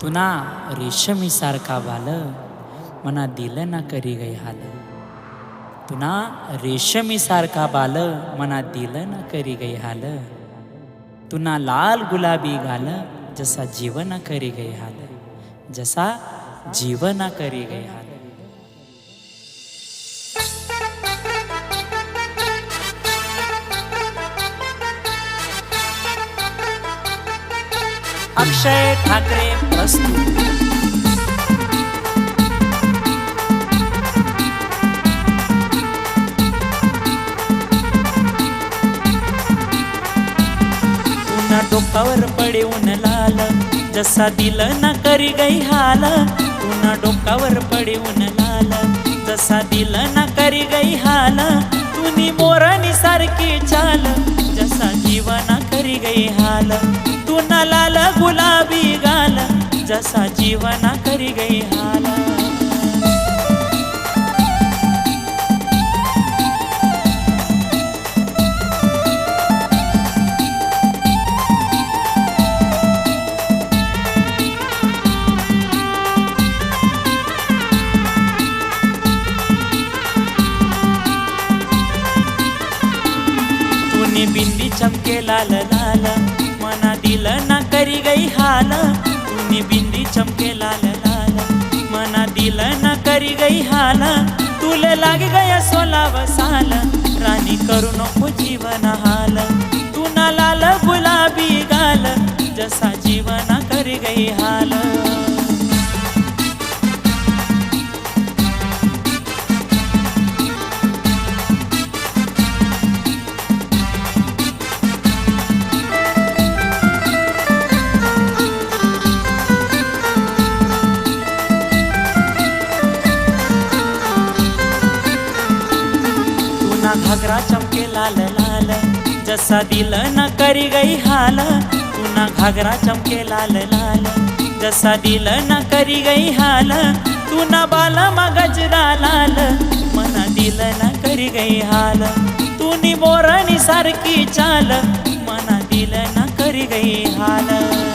तुना रेशमीसारखा बाल मना दिलं ना करी गई हाल. तुना रेशमीसारखा बाल मना दिलं ना करी गई हाल. तुना लाल गुलाबी घाल जसा जीवन करी गई हाल. जसा जीवन करी गई हाल. अक्षय ठाकरे प्रस्तुत. पुन्हा डोकावर पडे ऊन लाल जसा दिलं ना करी गई हाल. पुन्हा डोकावर पडे ऊन लाल जसा दिलं ना करी गई हाल. तुनी मोरणी सारखी चाल जसा जीवना झाली गई हाल तू ना लाल गुलाबी गाल जसा जीवना करी गई हाल. तूने बिंदी चमके लाल लाल. मना दिल ना करी गई हाल. तूने बिंदी चमके लाल लाल. मना दिल ना करी गई हाल. तुले लाग गया सोला साल राणी करू नको जीवन हाल. तू ना लाल गुलाबी गाल. जसा जीवना करी गई हाल. तुना घागरा चमके लाल लाल जसा दिलं न करी गई हाल तुना घागरा चमके लाल लाल जसा दिल न करी गई हाल तुना बाल मगजरा लाल मना दिलं न करी गई हाल तुनी बोरणी सारखी चाल. मना दिलं न करी गई हाल.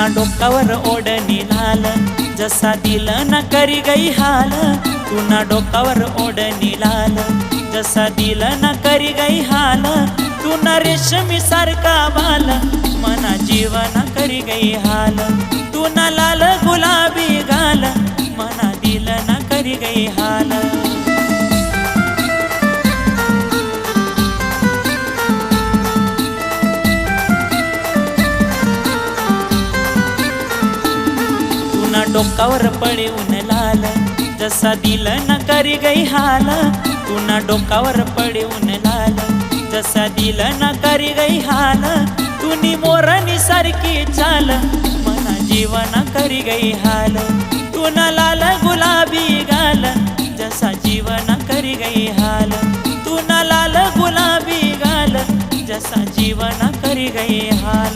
पुन्हा डोकावर ओढणी लाल जसा दिल न करी गई हाल पुन्हा डोकावर ओढणी लाल. जसा दिल न करी गई हाल तुना रेशमी सारखा बाल. मना जीवन करी गई हाल तुना लाल गुलाबी गाल. मना दिल न करी गई हाल. डोकावर पळे ऊन लाल जसा दिलं न करी गई हाल पुन्हा डोकावर पळे ऊन लाल जसा दिलं न करी गई हाल तुनी मोरणी सारखी चाल. मना जीवन करी गई हाल तुना लाल गुलाबी गाल. जसा जीवन करी गई हाल तुना लाल गुलाबी गाल. जसा जीवन करी गई हाल.